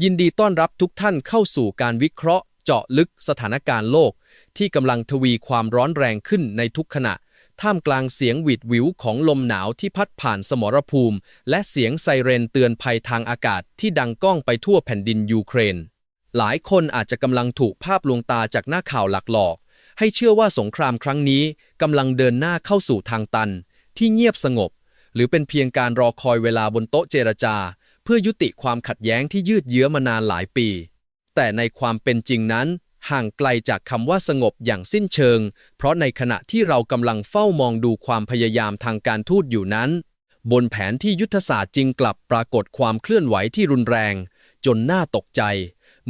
ยินดีต้อนรับทุกท่านเข้าสู่การวิเคราะห์ เจาะลึกสถานการณ์โลก ที่กำลังทวีความร้อนแรงขึ้นในทุกขณะ ท่ามกลางเสียงหวิดวิวของลมหนาวที่พัดผ่านสมรภูมิ และเสียงไซเรนเตือนภัยทางอากาศที่ดังก้องไปทั่วแผ่นดินยูเครน หลายคนอาจจะกำลังถูกภาพลวงตาจากหน้าข่าวหลักหลอก ให้เชื่อว่าสงครามครั้งนี้กำลังเดินหน้าเข้าสู่ทางตัน ที่เงียบสงบ หรือเป็นเพียงการรอคอยเวลาบนโต๊ะเจรจา เพื่อยุติความขัดแย้งที่ยืดเยื้อมานานหลายปี แต่ในความเป็นจริงนั้น ห่างไกลจากคำว่าสงบอย่างสิ้นเชิง เพราะในขณะที่เรากำลังเฝ้ามองดูความพยายามทางการทูตอยู่นั้น บนแผนที่ยุทธศาสตร์จริงกลับปรากฏความเคลื่อนไหวที่รุนแรง จนน่าตกใจ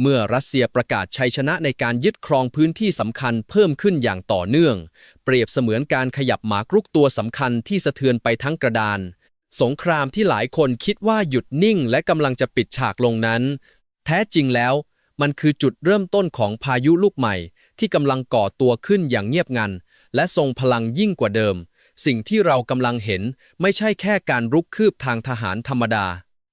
เมื่อรัสเซียประกาศชัยชนะในการยึดครองพื้นที่สำคัญเพิ่มขึ้นอย่างต่อเนื่อง เปรียบเสมือนการขยับหมากรุกตัวสำคัญที่สะเทือนไปทั้งกระดาน สงครามที่หลายคนคิดว่าหยุดนิ่งและกำลังจะปิดฉากลงนั้น แท้จริงแล้วมันคือจุดเริ่มต้นของพายุลูกใหม่ ที่กำลังก่อตัวขึ้นอย่างเงียบงัน และทรงพลังยิ่งกว่าเดิม สิ่งที่เรากำลังเห็นไม่ใช่แค่การรุกคืบทางทหารธรรมดา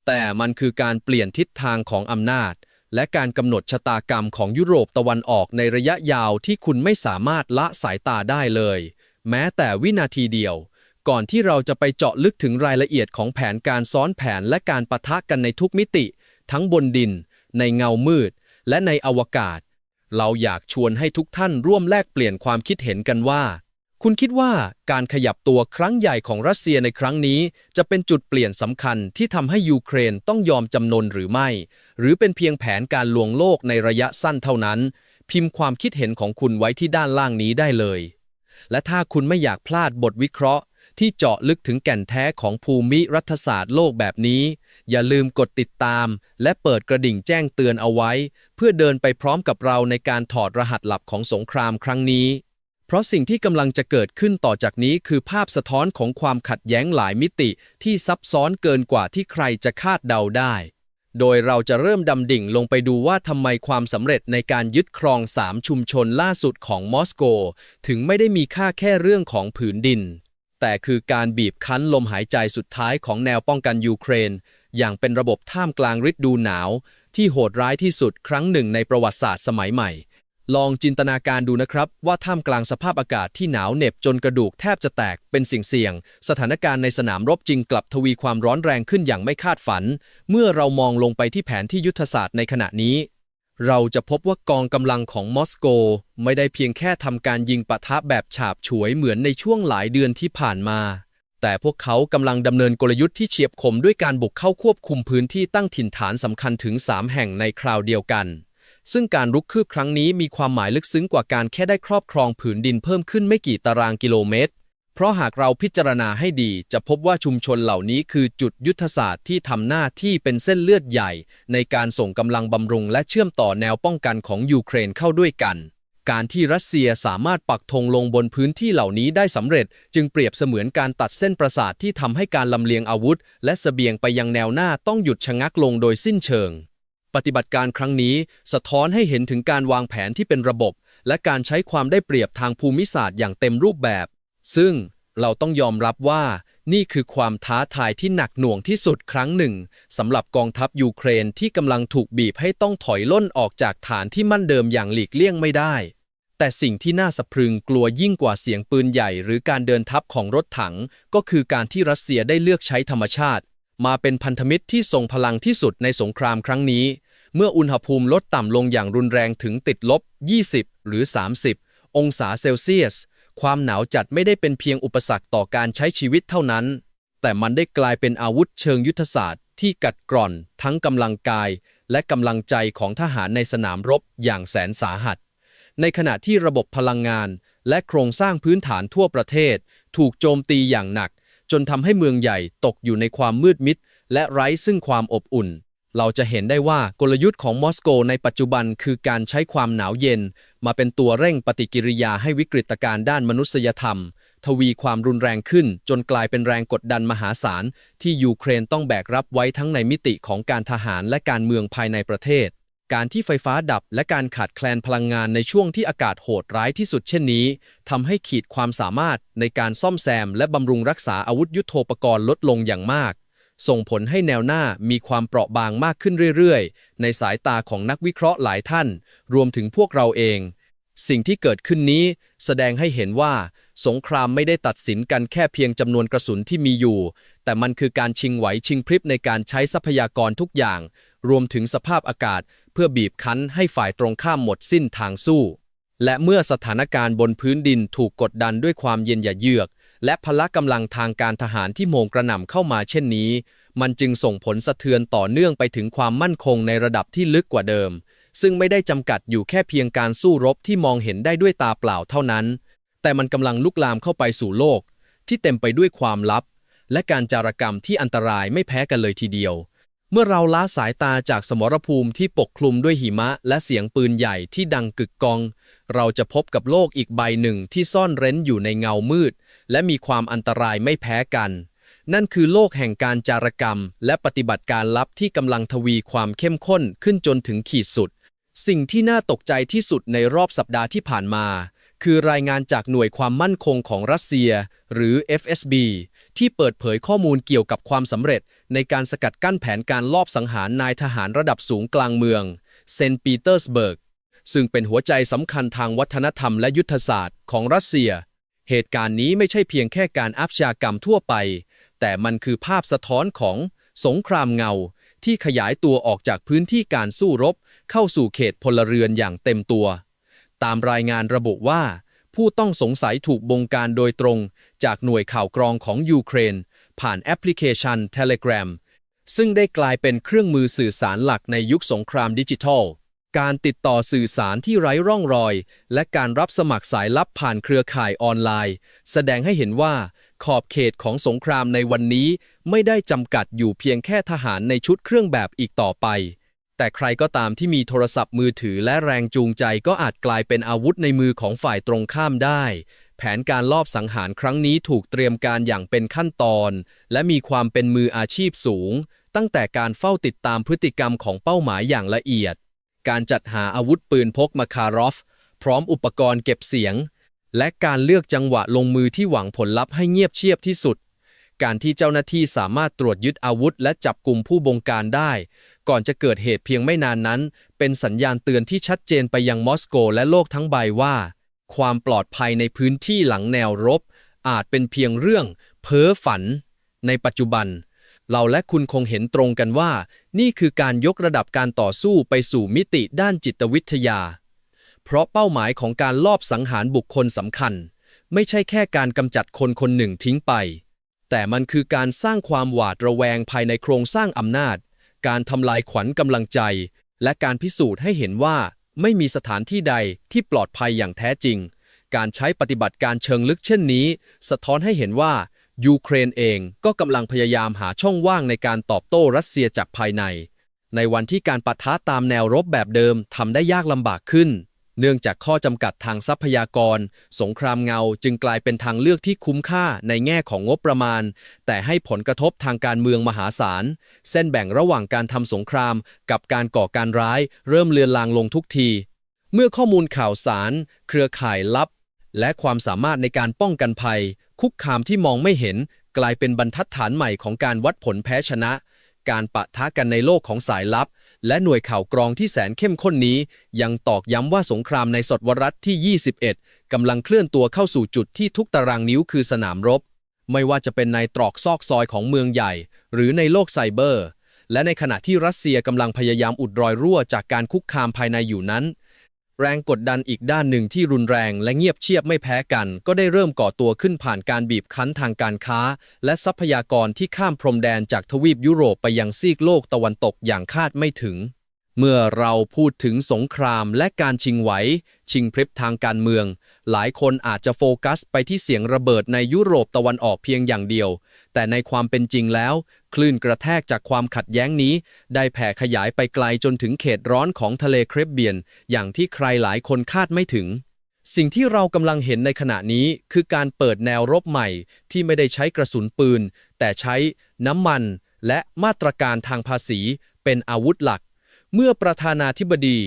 แต่มันคือการเปลี่ยนทิศทางของอำนาจ และการกำหนดชะตากรรมของยุโรปตะวันออกในระยะยาวที่คุณไม่สามารถละสายตาได้เลย แม้แต่วินาทีเดียว ก่อนที่เราจะไปเจาะลึกถึงรายละเอียดของแผนการซ้อนแผนและการปะทะกันในทุกมิติ ทั้งบนดิน ในเงามืด และในอวกาศ เราอยากชวนให้ทุกท่านร่วมแลกเปลี่ยนความคิดเห็นกันว่า คุณคิดว่าการขยับตัวครั้งใหญ่ของรัสเซียในครั้งนี้ จะเป็นจุดเปลี่ยนสำคัญที่ทำให้ยูเครนต้องยอมจำนนหรือไม่ หรือเป็นเพียงแผนการลวงโลกในระยะสั้นเท่านั้น พิมพ์ความคิดเห็นของคุณไว้ที่ด้านล่างนี้ได้เลย และถ้าคุณไม่อยากพลาดบทวิเคราะห์ ที่เจาะลึกถึงแก่นแท้ของภูมิรัฐศาสตร์โลกแบบนี้ อย่าลืมกดติดตาม และเปิดกระดิ่งแจ้งเตือนเอาไว้ เพื่อเดินไปพร้อมกับเราในการถอดรหัสหลับของสงครามครั้งนี้ เพราะสิ่งที่กำลังจะเกิดขึ้นต่อจากนี้คือภาพสะท้อนของความขัดแย้งหลายมิติที่ซับซ้อนเกินกว่าที่ใครจะคาดเดาได้ โดยเราจะเริ่มดำดิ่งลงไปดูว่าทำไมความสำเร็จในการยึดครองสามชุมชนล่าสุดของมอสโก ถึงไม่ได้มีค่าแค่เรื่องของผืนดิน แต่คือการบีบคั้นลมหายใจสุดท้ายของแนวป้องกันยูเครน อย่างเป็นระบบท่ามกลางฤดูหนาว ที่โหดร้ายที่สุดครั้งหนึ่งในประวัติศาสตร์สมัยใหม่ ลองจินตนาการดูนะครับ ว่าท่ามกลางสภาพอากาศที่หนาวเหน็บจนกระดูกแทบจะแตกเป็นสิ่งเสี่ยง สถานการณ์ในสนามรบจริงกลับทวีความร้อนแรงขึ้นอย่างไม่คาดฝัน เมื่อเรามองลงไปที่แผนที่ยุทธศาสตร์ในขณะนี้ เราจะพบว่ากองกำลังของมอสโก ไม่ได้เพียงแค่ทำการยิงปะทะแบบฉาบฉวยเหมือนในช่วงหลายเดือนที่ผ่านมา แต่พวกเขากำลังดำเนินกลยุทธ์ที่เฉียบคมด้วยการบุกเข้าควบคุมพื้นที่ตั้งถิ่นฐานสำคัญถึง 3 แห่งในคราวเดียวกัน ซึ่งการรุกคืบครั้งนี้มีความหมายลึกซึ้งกว่าการแค่ได้ครอบครองผืนดินเพิ่มขึ้นไม่กี่ตารางกิโลเมตร เพราะหากเราพิจารณาให้ดีจะพบว่าชุมชนเหล่านี้คือจุดยุทธศาสตร์ที่ทำหน้าที่เป็นเส้นเลือดใหญ่ ในการส่งกำลังบำรุงและเชื่อมต่อแนวป้องกันของยูเครนเข้าด้วยกัน การที่รัสเซียสามารถปักธงลงบนพื้นที่เหล่านี้ได้สำเร็จ จึงเปรียบเสมือนการตัดเส้นประสาทที่ทำให้การลำเลียงอาวุธ และเสบียงไปยังแนวหน้าต้องหยุดชะงักลงโดยสิ้นเชิง ปฏิบัติการครั้งนี้ สะท้อนให้เห็นถึงการวางแผนที่เป็นระบบ และการใช้ความได้เปรียบทางภูมิศาสตร์อย่างเต็มรูปแบบ ซึ่งเราต้องยอมรับว่านี่คือความท้าทายที่หนักหน่วงที่สุดครั้งหนึ่งสำหรับกองทัพยูเครนที่กำลังถูกบีบให้ต้องถอยล่นออกจากฐานที่มั่นเดิมอย่างหลีกเลี่ยงไม่ได้ แต่สิ่งที่น่าสะพรึงกลัวยิ่งกว่าเสียงปืนใหญ่ หรือการเดินทัพของรถถัง ก็คือการที่รัสเซียได้เลือกใช้ธรรมชาติ มาเป็นพันธมิตรที่ทรงพลังที่สุดในสงครามครั้งนี้ เมื่ออุณหภูมิลดต่ำลงอย่างรุนแรงถึงติดลบ 20 หรือ 30 องศาเซลเซียส ความหนาวจัดไม่ได้เป็นเพียงอุปสรรคต่อการใช้ชีวิตเท่านั้น แต่มันได้กลายเป็นอาวุธเชิงยุทธศาสตร์ที่กัดกร่อน ทั้งกำลังกาย และกำลังใจของทหารในสนามรบอย่างแสนสาหัส ในขณะที่ระบบพลังงาน และโครงสร้างพื้นฐานทั่วประเทศ ถูกโจมตีอย่างหนัก จนทำให้เมืองใหญ่ตกอยู่ในความมืดมิด และไร้ซึ่งความอบอุ่น เราจะเห็นได้ว่ากลยุทธ์ของมอสโกในปัจจุบันคือการใช้ความหนาวเย็น มาเป็นตัวเร่งปฏิกิริยาให้วิกฤตการณ์ด้านมนุษยธรรม ทวีความรุนแรงขึ้น จนกลายเป็นแรงกดดันมหาศาล ที่ยูเครนต้องแบกรับไว้ทั้งในมิติของการทหารและการเมืองภายในประเทศ การที่ไฟฟ้าดับและการขาดแคลนพลังงานในช่วงที่อากาศโหดร้ายที่สุดเช่นนี้ทำให้ขีดความสามารถในการซ่อมแซม และบำรุงรักษาอาวุธยุโทโธปกรณ์ลดลงอย่างมาก ส่งผลให้แนวหน้ามีความเปราะบางมากขึ้นเรื่อยๆ ในสายตาของนักวิเคราะห์หลายท่าน รวมถึงพวกเราเอง สิ่งที่เกิดขึ้นนี้ แสดงให้เห็นว่า สงครามไม่ได้ตัดสินกันแค่เพียงจำนวนกระสุนที่มีอยู่ แต่มันคือการชิงไหวชิงพริบในการใช้ทรัพยากรทุกอย่าง รวมถึงสภาพอากาศ เพื่อบีบคั้นให้ฝ่ายตรงข้ามหมดสิ้นทางสู้ และเมื่อสถานการณ์บนพื้นดินถูกกดดันด้วยความเย็นหยาเยือก และพละกำลังทางการทหารที่โมงกระหน่ำเข้ามาเช่นนี้ มันจึงส่งผลสะเทือนต่อเนื่องไปถึงความมั่นคงในระดับที่ลึกกว่าเดิม ซึ่งไม่ได้จำกัดอยู่แค่เพียงการสู้รบที่มองเห็นได้ด้วยตาเปล่าเท่านั้น แต่มันกำลังลุกลามเข้าไปสู่โลก ที่เต็มไปด้วยความลับ และการจารกรรมที่อันตรายไม่แพ้กันเลยทีเดียว เมื่อเราล้าสายตาจากสมรภูมิที่ปกคลุมด้วยหิมะ และเสียงปืนใหญ่ที่ดังกึกกอง เราจะพบกับโลกอีกใบหนึ่งที่ซ่อนเร้นอยู่ในเงามืด และมีความอันตรายไม่แพ้กัน นั่นคือโลกแห่งการจารกรรม และปฏิบัติการลับที่กำลังทวีความเข้มข้นขึ้นจนถึงขีดสุด สิ่งที่น่าตกใจที่สุดในรอบสัปดาห์ที่ผ่านมา คือรายงานจากหน่วยความมั่นคงของรัสเซีย หรือ FSB ที่เปิดเผยข้อมูลเกี่ยวกับความสำเร็จ ในการสกัดกั้นแผนการลอบสังหารนายทหารระดับสูงกลางเมืองเซนต์ปีเตอร์สเบิร์กซึ่งเป็นหัวใจสำคัญทางวัฒนธรรมและยุทธศาสตร์ของรัสเซีย เหตุการณ์นี้ไม่ใช่เพียงแค่การอาชญากรรมทั่วไป แต่มันคือภาพสะท้อนของสงครามเงา ที่ขยายตัวออกจากพื้นที่การสู้รบ เข้าสู่เขตพลเรือนอย่างเต็มตัว ตามรายงานระบุว่า ผู้ต้องสงสัยถูกบงการโดยตรง จากหน่วยข่าวกรองของยูเครน ผ่านแอปพลิเคชัน Telegram ซึ่งได้กลายเป็นเครื่องมือสื่อสารหลักในยุคสงครามดิจิทัล การติดต่อสื่อสารที่ไร้ร่องรอย และการรับสมัครสายลับผ่านเครือข่ายออนไลน์ แสดงให้เห็นว่า ขอบเขตของสงครามในวันนี้ ไม่ได้จำกัดอยู่เพียงแค่ทหารในชุดเครื่องแบบอีกต่อไป แต่ใครก็ตามที่มีโทรศัพท์มือถือและแรงจูงใจก็อาจกลายเป็นอาวุธในมือของฝ่ายตรงข้ามได้ แผนการลอบสังหารครั้งนี้ถูกเตรียมการอย่างเป็นขั้นตอน และมีความเป็นมืออาชีพสูง ตั้งแต่การเฝ้าติดตามพฤติกรรมของเป้าหมายอย่างละเอียด การจัดหาอาวุธปืนพกมาคารอฟ พร้อมอุปกรณ์เก็บเสียง และการเลือกจังหวะลงมือที่หวังผลลัพธ์ให้เงียบเชียบที่สุด การที่เจ้าหน้าที่สามารถตรวจยึดอาวุธ และจับกลุ่มผู้บงการได้ ก่อนจะเกิดเหตุเพียงไม่นานนั้น เป็นสัญญาณเตือนที่ชัดเจนไปยังมอสโกและโลกทั้งใบว่า ความปลอดภัยในพื้นที่หลังแนวรบ อาจเป็นเพียงเรื่อง เพ้อฝัน ในปัจจุบัน เราและคุณคงเห็นตรงกันว่า นี่คือการยกระดับการต่อสู้ไปสู่มิติด้านจิตวิทยา เพราะเป้าหมายของการลอบสังหารบุคคลสำคัญ ไม่ใช่แค่การกำจัดคนคนหนึ่งทิ้งไป แต่มันคือการสร้างความหวาดระแวงภายในโครงสร้างอำนาจ การทำลายขวัญกำลังใจ และการพิสูจน์ให้เห็นว่า ไม่มีสถานที่ใดที่ปลอดภัยอย่างแท้จริง การใช้ปฏิบัติการเชิงลึกเช่นนี้ สะท้อนให้เห็นว่า ยูเครนเองก็กำลังพยายามหาช่องว่างในการตอบโต้รัสเซียจากภายใน ในวันที่การปะทะตามแนวรบแบบเดิมทำได้ยากลำบากขึ้น เนื่องจากข้อจำกัดทางทรัพยากร สงครามเงาจึงกลายเป็นทางเลือกที่คุ้มค่าในแง่ของงบประมาณ แต่ให้ผลกระทบทางการเมืองมหาศาล เส้นแบ่งระหว่างการทำสงคราม กับการก่อการร้าย เริ่มเลือนลางลงทุกที เมื่อข้อมูลข่าวสาร เครือข่ายลับ และความสามารถในการป้องกันภัย คุกคามที่มองไม่เห็นกลายเป็นบรรทัดฐานใหม่ของการวัดผลแพ้ชนะ การปะทะกันในโลกของสายลับ และหน่วยข่าวกรองที่แสนเข้มข้นนี้ ยังตอกย้ำว่าสงครามในศตวรรษที่ 21 กำลังเคลื่อนตัวเข้าสู่จุดที่ทุกตารางนิ้วคือสนามรบ ไม่ว่าจะเป็นในตรอกซอกซอยของเมืองใหญ่ หรือในโลกไซเบอร์ และในขณะที่รัสเซียกำลังพยายามอุดรอยรั่วจากการคุกคามภายในอยู่นั้น แรงกดดันอีกด้านหนึ่งที่รุนแรงและเงียบเชียบไม่แพ้กัน ก็ได้เริ่มก่อตัวขึ้นผ่านการบีบคั้นทางการค้า และทรัพยากรที่ข้ามพรมแดนจากทวีปยุโรปไปยังซีกโลกตะวันตกอย่างคาดไม่ถึง เมื่อเราพูดถึงสงครามและการชิงไหว ชิงพริบทางการเมือง หลายคนอาจจะโฟกัสไปที่เสียงระเบิดในยุโรปตะวันออกเพียงอย่างเดียว แต่ในความเป็นจริงแล้ว คลื่นกระแทกจากความขัดแย้งนี้ ได้แผ่ขยายไปไกลจนถึงเขตร้อนของทะเลเครบเบียน อย่างที่ใครหลายคนคาดไม่ถึง สิ่งที่เรากำลังเห็นในขณะนี้คือการเปิดแนวรบใหม่ ที่ไม่ได้ใช้กระสุนปืน แต่ใช้น้ำมัน และมาตรการทางภาษีเป็นอาวุธหลัก เมื่อประธานาธิบดี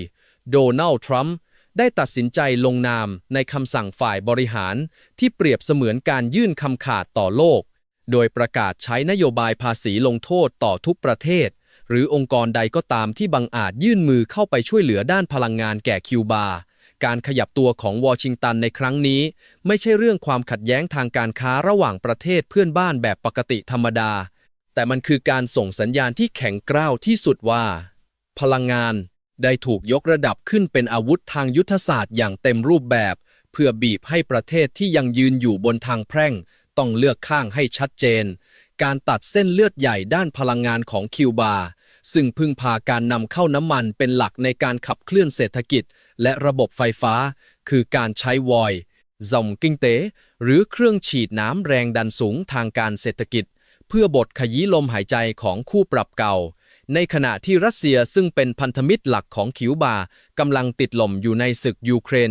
โดนัลด์ทรัมป์ได้ตัดสินใจลงนามในคำสั่งฝ่ายบริหารที่เปรียบเสมือนการยื่นคำขาดต่อโลก โดยประกาศใช้นโยบายภาษีลงโทษต่อทุกประเทศ หรือองค์กรใดก็ตามที่บังอาจยื่นมือเข้าไปช่วยเหลือด้านพลังงานแก่คิวบา การขยับตัวของวอชิงตันในครั้งนี้ ไม่ใช่เรื่องความขัดแย้งทางการค้าระหว่างประเทศเพื่อนบ้านแบบปกติธรรมดา แต่มันคือการส่งสัญญาณที่แข็งกร้าวที่สุดว่า พลังงานได้ถูกยกระดับขึ้นเป็นอาวุธทางยุทธศาสตร์อย่างเต็มรูปแบบ เพื่อบีบให้ประเทศที่ยังยืนอยู่บนทางแพร่ง ต้องเลือกข้างให้ชัดเจน การตัดเส้นเลือดใหญ่ด้านพลังงานของคิวบา ซึ่งพึ่งพาการนำเข้าน้ำมันเป็นหลักในการขับเคลื่อนเศรษฐกิจ และระบบไฟฟ้า คือการใช้วอยซอมกิ้งเตหรือเครื่องฉีดน้ำแรงดันสูงทางการเศรษฐกิจ เพื่อบดขยี้ลมหายใจของคู่ปรับเก่า ในขณะที่รัสเซียซึ่งเป็นพันธมิตรหลักของคิวบากำลังติดลมอยู่ในศึกยูเครน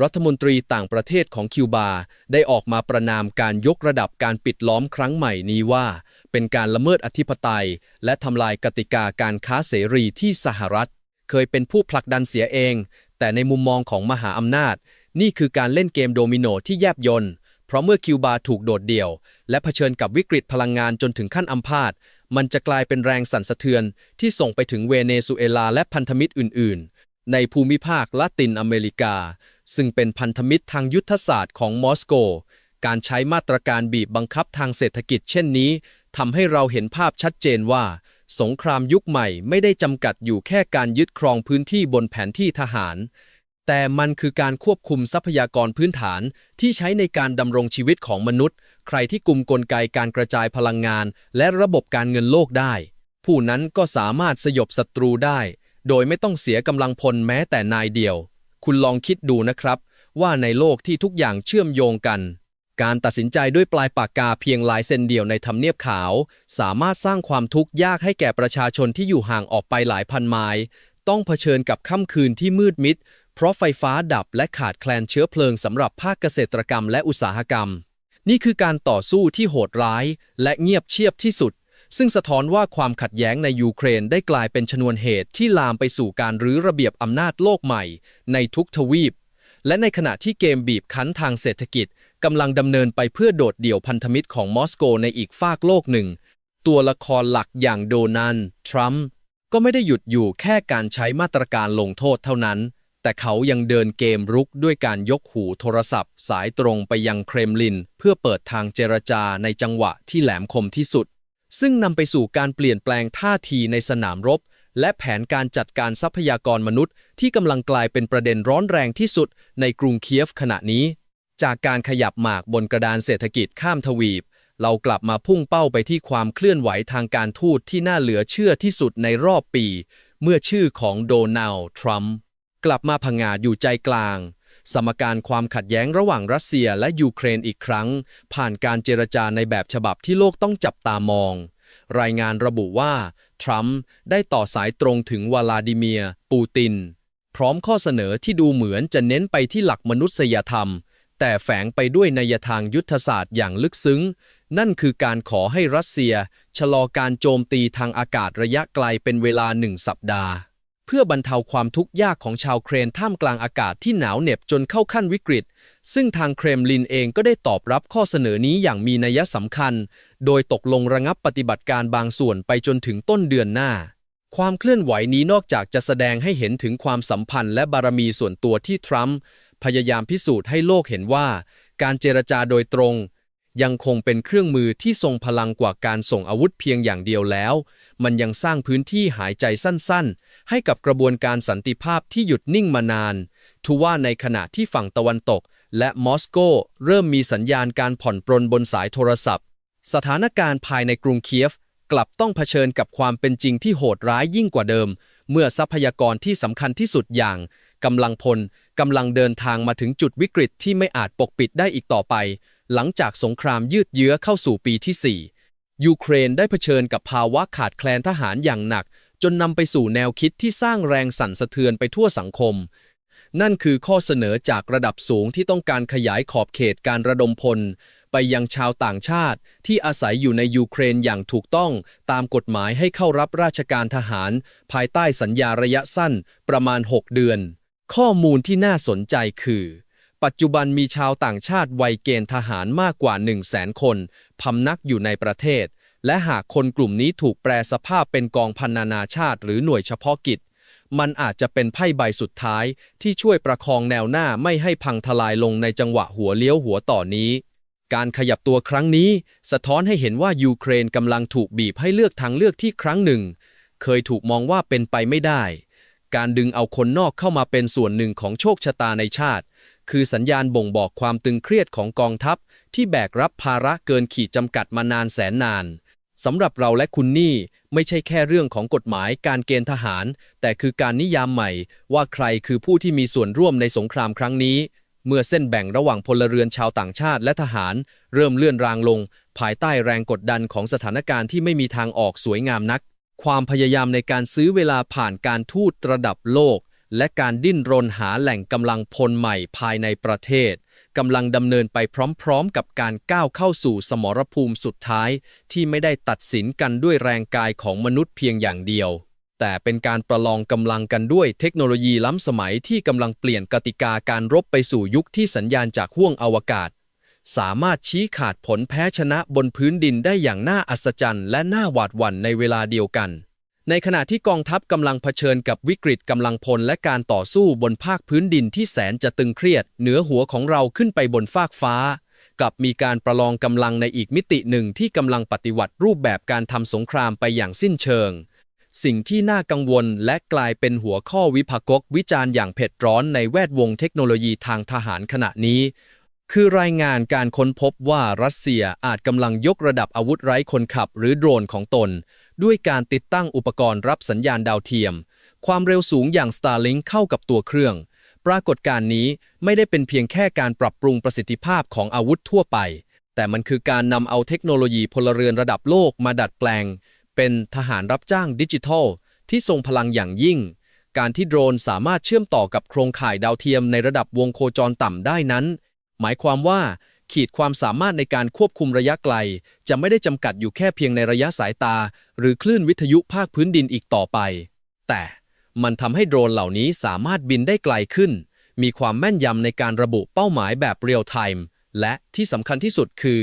รัฐมนตรีต่างประเทศของคิวบา ได้ออกมาประนามการยกระดับการปิดล้อมครั้งใหม่นี้ว่า เป็นการละเมิดอธิปไตย และทำลายกติกาการค้าเสรีที่สหรัฐ เคยเป็นผู้ผลักดันเสียเอง แต่ในมุมมองของมหาอำนาจ นี่คือการเล่นเกมโดมิโนที่แยบยนต์เพราะเมื่อคิวบาถูกโดดเดี่ยว และเผชิญกับวิกฤตพลังงานจนถึงขั้นอัมพาตมันจะกลายเป็นแรงสั่นสะเทือน ที่ส่งไปถึงเวเนซุเอลาและพันธมิตรอื่น ๆ ในภูมิภาคละตินอเมริกา ซึ่งเป็นพันธมิตรทางยุทธศาสตร์ของมอสโก การใช้มาตรการบีบบังคับทางเศรษฐกิจเช่นนี้ทำให้เราเห็นภาพชัดเจนว่า สงครามยุคใหม่ไม่ได้จำกัดอยู่แค่การยึดครองพื้นที่บนแผนที่ทหาร แต่มันคือการควบคุมทรัพยากรพื้นฐานที่ใช้ในการดำรงชีวิตของมนุษย์ ใครที่กลุ่มกลไกการกระจายพลังงาน และระบบการเงินโลกได้ ผู้นั้นก็สามารถสยบศัตรูได้ โดยไม่ต้องเสียกำลังพลแม้แต่นายเดียว คุณลองคิดดูนะครับ ว่าในโลกที่ทุกอย่างเชื่อมโยงกัน การตัดสินใจด้วยปลายปากกาเพียงลายเซ็นเดียวในทำเนียบขาว สามารถสร้างความทุกข์ยากให้แก่ประชาชนที่อยู่ห่างออกไปหลายพันไมล์ต้องเผชิญกับค่ำคืนที่มืดมิด เพราะไฟฟ้าดับและขาดแคลนเชื้อเพลิงสำหรับภาคเกษตรกรรมและอุตสาหกรรม นี่คือการต่อสู้ที่โหดร้าย และเงียบเชียบที่สุด ซึ่งสะท้อนว่าความขัดแย้งในยูเครนได้กลายเป็นชนวนเหตุที่ลามไปสู่การรื้อระเบียบอำนาจโลกใหม่ ในทุกทวีป และในขณะที่เกมบีบคั้นทางเศรษฐกิจกำลังดำเนินไปเพื่อโดดเดี่ยวพันธมิตรของมอสโกในอีกฟากโลกหนึ่ง ตัวละครหลักอย่างโดนัลทรัมป์ก็ไม่ได้หยุดอยู่แค่การใช้มาตรการลงโทษเท่านั้น แต่เขายังเดินเกมรุกด้วยการยกหูโทรศัพท์ สายตรงไปยังเครมลิน เพื่อเปิดทางเจรจาในจังหวะที่แหลมคมที่สุด ซึ่งนำไปสู่การเปลี่ยนแปลงท่าทีในสนามรบ และแผนการจัดการทรัพยากรมนุษย์ที่กำลังกลายเป็นประเด็นร้อนแรงที่สุดในกรุงเคียฟขณะนี้ จากการขยับหมากบนกระดานเศรษฐกิจข้ามทวีป เรากลับมาพุ่งเป้าไปที่ความเคลื่อนไหวทางการทูตที่น่าเหลือเชื่อที่สุดในรอบปี เมื่อชื่อของโดนัลด์ทรัมป์กลับมาผงาดอยู่ใจกลาง สมการความขัดแย้งระหว่างรัสเซียและยูเครนอีกครั้ง ผ่านการเจรจาในแบบฉบับที่โลกต้องจับตามอง รายงานระบุว่า ทรัมป์ได้ต่อสายตรงถึงวลาดิเมียร์ปูติน พร้อมข้อเสนอที่ดูเหมือนจะเน้นไปที่หลักมนุษยธรรม แต่แฝงไปด้วยนัยทางยุทธศาสตร์อย่างลึกซึ้ง นั่นคือการขอให้รัสเซีย ชะลอการโจมตีทางอากาศระยะไกลเป็นเวลาหนึ่งสัปดาห์ พื่อบรรเทาความทุกข์ยากของชาวเครนท่ามกลางอากาศที่หนาวเหน็บจนเข้าขั้นวิกฤต ซึ่งทางเครมลินเองก็ได้ตอบรับข้อเสนอนี้อย่างมีนัยสำคัญ โดยตกลงระงับปฏิบัติการบางส่วนไปจนถึงต้นเดือนหน้า ความเคลื่อนไหวนี้นอกจากจะแสดงให้เห็นถึงความสัมพันธ์และบารมีส่วนตัวที่ทรัมป์พยายามพิสูจน์ให้โลกเห็นว่า การเจรจาโดยตรง ยังคงเป็นเครื่องมือที่ทรงพลังกว่าการส่งอาวุธเพียงอย่างเดียวแล้ว มันยังสร้างพื้นที่หายใจสั้นๆ ให้กับกระบวนการสันติภาพที่หยุดนิ่งมานาน ทว่าในขณะที่ฝั่งตะวันตก และมอสโกเริ่มมีสัญญาณการผ่อนปรนบนสายโทรศัพท์ สถานการณ์ภายในกรุงเคียฟ กลับต้องเผชิญกับความเป็นจริงที่โหดร้ายยิ่งกว่าเดิม เมื่อทรัพยากรที่สำคัญที่สุดอย่างกำลังพลกำลังเดินทางมาถึงจุดวิกฤตที่ไม่อาจปกปิดได้อีกต่อไป หลังจากสงครามยืดเยื้อเข้าสู่ปีที่ 4 ยูเครนได้เผชิญกับภาวะขาดแคลนทหารอย่างหนัก จนนำไปสู่แนวคิดที่สร้างแรงสั่นสะเทือนไปทั่วสังคม นั่นคือข้อเสนอจากระดับสูงที่ต้องการขยายขอบเขตการระดมพล ไปยังชาวต่างชาติ ที่อาศัยอยู่ในยูเครนอย่างถูกต้อง ตามกฎหมายให้เข้ารับราชการทหาร ภายใต้สัญญาระยะสั้นประมาณ 6 เดือน ข้อมูลที่น่าสนใจคือ ปัจจุบันมีชาวต่างชาติวัยเกณฑ์ทหารมากกว่า 1 0 0 0 0แสนคน พำนักอยู่ในประเทศ และหากคนกลุ่มนี้ถูกแปลสภาพเป็นกองพันนานาชาติ หรือหน่วยเฉพาะกิจ มันอาจจะเป็นไพ่ใบสุดท้าย ที่ช่วยประคองแนวหน้าไม่ให้พังทลายลงในจังหวะหัวเลี้ยวหัวต่อนี้ การขยับตัวครั้งนี้ สะท้อนให้เห็นว่ายูเครนกำลังถูกบีบให้เลือกทางเลือกที่ครั้งหนึ่ง เคยถูกมองว่าเป็นไปไม่ได้ การดึงเอาคนนอกเข้ามาเป็นส่วนหนึ่งของโชคชะตาในชาติ คือสัญญาณบ่งบอกความตึงเครียดของกองทัพ ที่แบกรับภาระเกินขีดจำกัดมานานแสนนานสำหรับเราและคุณนี่ไม่ใช่แค่เรื่องของกฎหมายการเกณฑ์ทหาร แต่คือการนิยามใหม่ ว่าใครคือผู้ที่มีส่วนร่วมในสงครามครั้งนี้ เมื่อเส้นแบ่งระหว่างพลเรือนชาวต่างชาติและทหาร เริ่มเลื่อนรางลง ภายใต้แรงกดดันของสถานการณ์ที่ไม่มีทางออกสวยงามนัก ความพยายามในการซื้อเวลาผ่านการทูตระดับโลก และการดิ้นรนหาแหล่งกำลังพลใหม่ภายในประเทศกำลังดำเนินไปพร้อมๆ กับการก้าวเข้าสู่สมรภูมิสุดท้าย ที่ไม่ได้ตัดสินกันด้วยแรงกายของมนุษย์เพียงอย่างเดียว แต่เป็นการประลองกำลังกันด้วยเทคโนโลยีล้ำสมัยที่กำลังเปลี่ยนกติกาการรบไปสู่ยุคที่สัญญาณจากห้วงอวกาศ สามารถชี้ขาดผลแพ้ชนะบนพื้นดินได้อย่างน่าอัศจรรย์และน่าหวาดหวั่นในเวลาเดียวกัน ในขณะที่กองทัพกำลังเผชิญกับวิกฤตกำลังพลและการต่อสู้บนภาคพื้นดินที่แสนจะตึงเครียด เหนือหัวของเราขึ้นไปบนฟากฟ้า กลับมีการประลองกำลังในอีกมิติหนึ่งที่กำลังปฏิวัติรูปแบบการทำสงครามไปอย่างสิ้นเชิง สิ่งที่น่ากังวลและกลายเป็นหัวข้อวิพากษ์วิจารณ์อย่างเผ็ดร้อนในแวดวงเทคโนโลยีทางทหารขณะนี้คือรายงานการค้นพบว่ารัสเซียอาจกำลังยกระดับอาวุธไร้คนขับหรือโดรนของตน ด้วยการติดตั้งอุปกรณ์รับสัญญาณดาวเทียม ความเร็วสูงอย่าง Starlink เข้ากับตัวเครื่อง ปรากฏการณ์นี้ไม่ได้เป็นเพียงแค่การปรับปรุงประสิทธิภาพของอาวุธทั่วไป แต่มันคือการนำเอาเทคโนโลยีพลเรือนระดับโลกมาดัดแปลง เป็นทหารรับจ้างดิจิทัล ที่ทรงพลังอย่างยิ่ง การที่โดรนสามารถเชื่อมต่อกับโครงข่ายดาวเทียมในระดับวงโคจรต่ำได้นั้น หมายความว่า ขีดความสามารถในการควบคุมระยะไกล จะไม่ได้จำกัดอยู่แค่เพียงในระยะสายตา หรือคลื่นวิทยุภาคพื้นดินอีกต่อไป แต่มันทำให้โดรนเหล่านี้สามารถบินได้ไกลขึ้น มีความแม่นยำในการระบุเป้าหมายแบบเรียลไทม์และที่สำคัญที่สุดคือ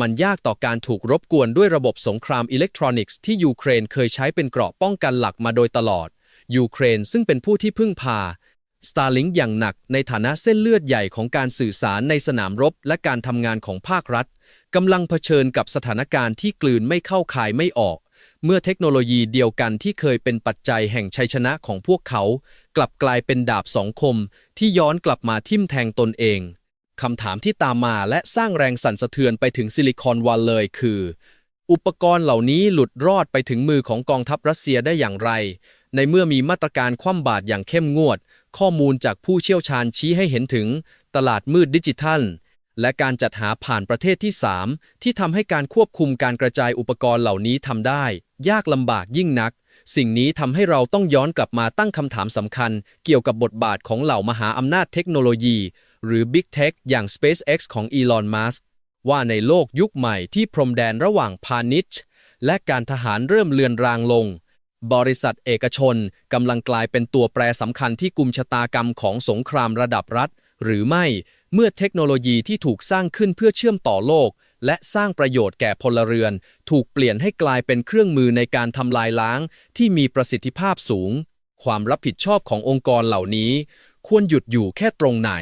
มันยากต่อการถูกรบกวนด้วยระบบสงครามอิเล็กทรอนิกส์ที่ยูเครนเคยใช้เป็นเกราะป้องกันหลักมาโดยตลอดยูเครนซึ่งเป็นผู้ที่พึ่งพา Starlink อย่างหนักในฐานะเส้นเลือดใหญ่ของการสื่อสารในสนามรบและการทำงานของภาครัฐกำลังเผชิญกับสถานการณ์ที่กลืนไม่เข้าคายไม่ออก เมื่อเทคโนโลยีเดียวกันที่เคยเป็นปัจจัยแห่งชัยชนะของพวกเขา กลับกลายเป็นดาบสองคม ที่ย้อนกลับมาทิ่มแทงตนเองคำถามที่ตามมาและสร้างแรงสั่นสะเทือนไปถึงซิลิคอนวัลเลยคือ อุปกรณ์เหล่านี้หลุดรอดไปถึงมือของกองทัพรัสเซียได้อย่างไร ในเมื่อมีมาตรการคว่ำบาตรอย่างเข้มงวด ข้อมูลจากผู้เชี่ยวชาญชี้ให้เห็นถึง ตลาดมืดดิจิทัล และการจัดหาผ่านประเทศที่ 3 ที่ทำให้การควบคุมการกระจายอุปกรณ์เหล่านี้ทำได้ ยากลำบากยิ่งนัก สิ่งนี้ทำให้เราต้องย้อนกลับมาตั้งคำถามสำคัญ เกี่ยวกับบทบาทของเหล่ามหาอำนาจเทคโนโลยี หรือ Big Tech อย่าง SpaceX ของ Elon Musk ว่าในโลกยุคใหม่ที่พรมแดนระหว่างพาณิชย์ และการทหารเริ่มเลือนรางลง บริษัทเอกชนกำลังกลายเป็นตัวแปรสำคัญที่กุมชะตากรรมของสงครามระดับรัฐ หรือไม่เมื่อเทคโนโลยีที่ถูกสร้างขึ้นเพื่อเชื่อมต่อโลก และสร้างประโยชน์แก่พลเรือน ถูกเปลี่ยนให้กลายเป็นเครื่องมือในการทำลายล้าง ที่มีประสิทธิภาพสูง ความรับผิดชอบขององค์กรเหล่านี้ ควรหยุดอยู่แค่ตรงไหน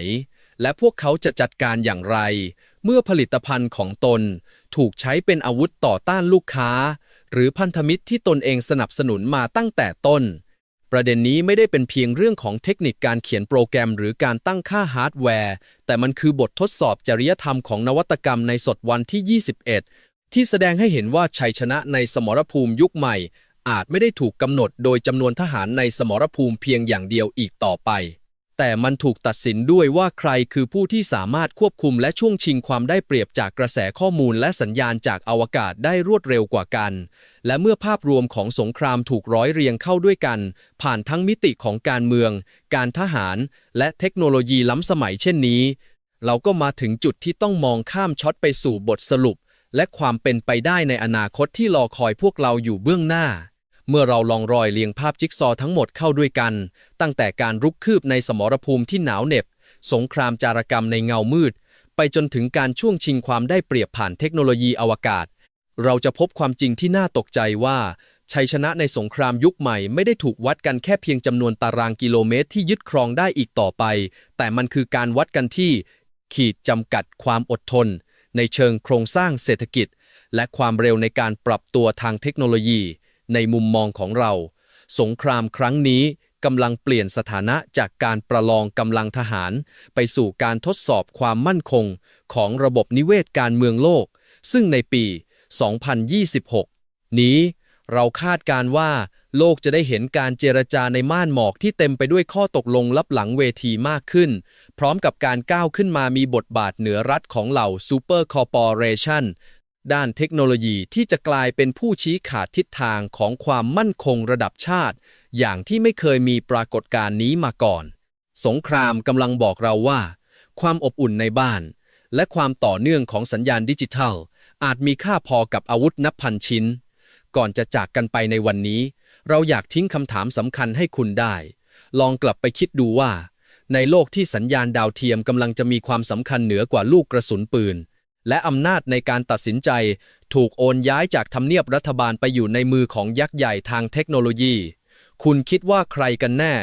และพวกเขาจะจัดการอย่างไร เมื่อผลิตภัณฑ์ของตน ถูกใช้เป็นอาวุธต่อต้านลูกค้า หรือพันธมิตรที่ตนเองสนับสนุนมาตั้งแต่ต้น ประเด็นนี้ไม่ได้เป็นเพียงเรื่องของเทคนิคการเขียนโปรแกรมหรือการตั้งค่าฮาร์ดแวร์ แต่มันคือบททดสอบจริยธรรมของนวัตกรรมในศตวรรษที่ 21 ที่แสดงให้เห็นว่าชัยชนะในสมรภูมิยุคใหม่ อาจไม่ได้ถูกกำหนดโดยจำนวนทหารในสมรภูมิเพียงอย่างเดียวอีกต่อไป แต่มันถูกตัดสินด้วยว่าใครคือผู้ที่สามารถควบคุมและช่วงชิงความได้เปรียบจากกระแสข้อมูลและสัญญาณจากอวกาศได้รวดเร็วกว่ากัน และเมื่อภาพรวมของสงครามถูกร้อยเรียงเข้าด้วยกัน ผ่านทั้งมิติของการเมือง การทหาร และเทคโนโลยีล้ำสมัยเช่นนี้ เราก็มาถึงจุดที่ต้องมองข้ามช็อตไปสู่บทสรุป และความเป็นไปได้ในอนาคตที่รอคอยพวกเราอยู่เบื้องหน้า เมื่อเราลองรอยเรียงภาพจิ๊กซอว์ทั้งหมดเข้าด้วยกัน ตั้งแต่การรุกคืบในสมรภูมิที่หนาวเหน็บ สงครามจารกรรมในเงามืด ไปจนถึงการช่วงชิงความได้เปรียบผ่านเทคโนโลยีอวกาศ เราจะพบความจริงที่น่าตกใจว่าชัยชนะในสงครามยุคใหม่ไม่ได้ถูกวัดกันแค่เพียงจำนวนตารางกิโลเมตรที่ยึดครองได้อีกต่อไป แต่มันคือการวัดกันที่ ขีดจำกัดความอดทน ในเชิงโครงสร้างเศรษฐกิจ และความเร็วในการปรับตัวทางเทคโนโลยี ในมุมมองของเรา สงครามครั้งนี้กำลังเปลี่ยนสถานะจากการประลองกำลังทหาร ไปสู่การทดสอบความมั่นคงของระบบนิเวศการเมืองโลก ซึ่งในปี 2026 นี้เราคาดการว่าโลกจะได้เห็นการเจรจาในม่านหมอกที่เต็มไปด้วยข้อตกลงลับหลังเวทีมากขึ้น พร้อมกับการก้าวขึ้นมามีบทบาทเหนือรัฐของเหล่าซูเปอร์คอร์ปอเรชัน ด้านเทคโนโลยีที่จะกลายเป็นผู้ชี้ขาดทิศทางของความมั่นคงระดับชาติ อย่างที่ไม่เคยมีปรากฏการณ์นี้มาก่อน สงครามกำลังบอกเราว่า ความอบอุ่นในบ้าน และความต่อเนื่องของสัญญาณดิจิทัล อาจมีค่าพอกับอาวุธนับพันชิ้น ก่อนจะจากกันไปในวันนี้ เราอยากทิ้งคำถามสำคัญให้คุณได้ ลองกลับไปคิดดูว่า ในโลกที่สัญญาณดาวเทียมกำลังจะมีความสำคัญเหนือกว่าลูกกระสุนปืน และอำนาจในการตัดสินใจถูกโอนย้ายจากทำเนียบรัฐบาลไปอยู่ในมือของยักษ์ใหญ่ทางเทคโนโลยี คุณคิดว่าใครกันแน่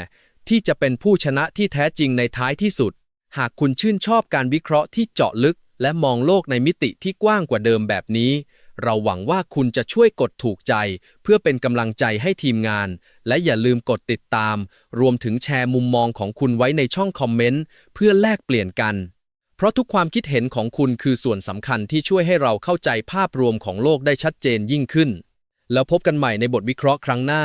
ที่จะเป็นผู้ชนะที่แท้จริงในท้ายที่สุด หากคุณชื่นชอบการวิเคราะห์ที่เจาะลึก และมองโลกในมิติที่กว้างกว่าเดิมแบบนี้ เราหวังว่าคุณจะช่วยกดถูกใจ เพื่อเป็นกำลังใจให้ทีมงาน และอย่าลืมกดติดตาม รวมถึงแชร์มุมมองของคุณไว้ในช่องคอมเมนต์เพื่อแลกเปลี่ยนกัน เพราะทุกความคิดเห็นของคุณคือส่วนสำคัญที่ช่วยให้เราเข้าใจภาพรวมของโลกได้ชัดเจนยิ่งขึ้น แล้วพบกันใหม่ในบทวิเคราะห์ครั้งหน้า